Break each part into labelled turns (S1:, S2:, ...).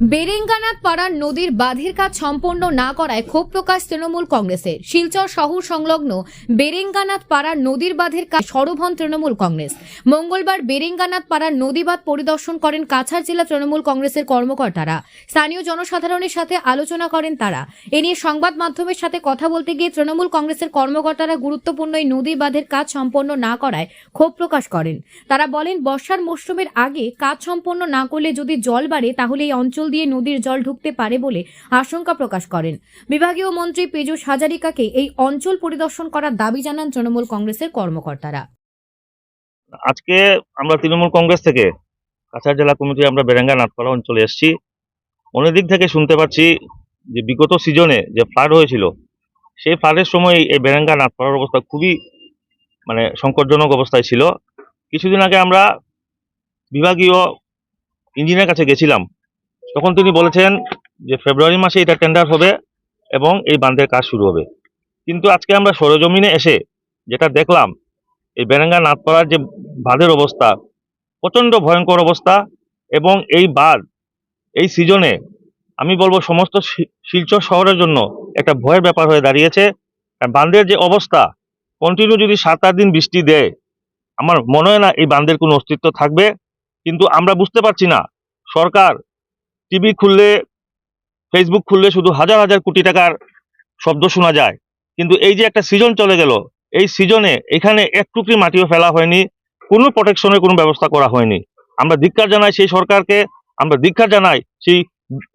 S1: বেরেঙ্গানাথ পাড়ার নদীর বাঁধের কাজ সম্পন্ন না করায় ক্ষোভ প্রকাশ তৃণমূল কংগ্রেসের। শিলচর শহর সংলগ্ন বেরেঙ্গানাথ পাড়ার নদীর বাঁধের কাজ সরব হন তৃণমূল কংগ্রেস। মঙ্গলবার বেরেঙ্গানাথ পাড়ার নদী বাঁধ পরিদর্শন করেন কাছাড় জেলা তৃণমূল কংগ্রেসের কর্মকর্তারা। স্থানীয় জনসাধারণের সাথে আলোচনা করেন তারা। এ নিয়ে সংবাদ মাধ্যমের সাথে কথা বলতে গিয়ে তৃণমূল কংগ্রেসের কর্মকর্তারা গুরুত্বপূর্ণ এই নদী বাঁধের কাজ সম্পন্ন না করায় ক্ষোভ প্রকাশ করেন। তারা বলেন, বর্ষার মৌসুমের আগে কাজ সম্পন্ন না করলে যদি জল বাড়ে, তাহলে এই অঞ্চল দিয়ে নদীর জল ঢুকতে পারে বলে আশঙ্কা প্রকাশ করেন। বিভাগীয় মন্ত্রী পীযূষ হাজারিকাকে এই অঞ্চল পরিদর্শন করার দাবি জানান তৃণমূল কংগ্রেসের কর্মকর্তারা।
S2: আজকে আমরা তৃণমূল কংগ্রেস থেকে কাছাড় জেলা কমিটি, আমরা বেরেঙ্গা নাটপাড়া অঞ্চলে এসেছি। অনেক দিক থেকে শুনতে পাচ্ছি যে বিগত সিজনে যে ফ্লাড হয়েছিল, সেই ফ্লাডের সময় এই বেরেঙ্গা নাটপাড়ার অবস্থা খুবই মানে সংকটজনক অবস্থায় ছিল। কিছুদিন আগে আমরা বিভাগীয় ইঞ্জিনিয়ার কাছে গেছিলাম। তখন তিনি বলেছেন যে ফেব্রুয়ারি মাসে এটা টেন্ডার হবে এবং এই বাঁধের কাজ শুরু হবে। কিন্তু আজকে আমরা সরজমিনে এসে যেটা দেখলাম, এই বেরেঙ্গা নাথপাড়ার যে বাঁধের অবস্থা, প্রচণ্ড ভয়ঙ্কর অবস্থা এবং এই বাঁধ এই সিজনে আমি বলব সমস্ত শিলচর শহরের জন্য একটা ভয়ের ব্যাপার হয়ে দাঁড়িয়েছে। বাঁধের যে অবস্থা কন্টিনিউ যদি সাত আট দিন বৃষ্টি দেয়, আমার মনে হয় না এই বাঁধের কোনো অস্তিত্ব থাকবে। কিন্তু আমরা বুঝতে পারছি না, সরকার টিভি খুললে ফেসবুক খুললে শুধু হাজার হাজার কোটি টাকার শব্দ শোনা যায়। কিন্তু এই যে একটা সিজন চলে গেল, এই সিজনে এখানে এক টুকরি মাটিও ফেলা হয়নি, কোনো প্রোটেকশনের কোনো ব্যবস্থা করা হয়নি। আমরা ধিক্কার জানাই সেই সরকারকে, আমরা ধিক্কার জানাই সেই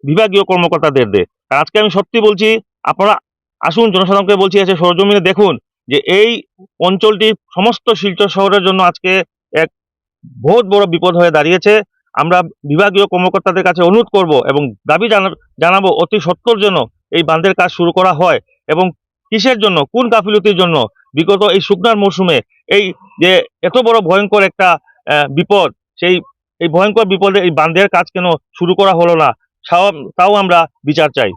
S2: বিভাগীয় কর্মকর্তাদের আর আজকে আমি সত্যি বলছি, আপনারা আসুন, জনসাধারণকে বলছি, এসে সরজমিনে দেখুন যে এই অঞ্চলটি সমস্ত শিলচর শহরের জন্য আজকে এক বহুত বড় বিপদ হয়ে দাঁড়িয়েছে। আমরা বিভাগীয় কর্মকর্তাদের কাছে অনুরোধ করব এবং দাবি জানা- জানাব অতি সত্তর জন্য এই বাঁধের কাজ শুরু করা হয় এবং কিসের জন্য, কোন গাফিলতির জন্য? বিগত এই শুকনার মৌসুমে এই যে এত বড় ভয়ঙ্কর একটা বিপদ, সেই, এই ভয়ঙ্কর বিপদে এই বাঁধের কাজ কেন শুরু করা হলো না? তাও আমরা বিচার চাই।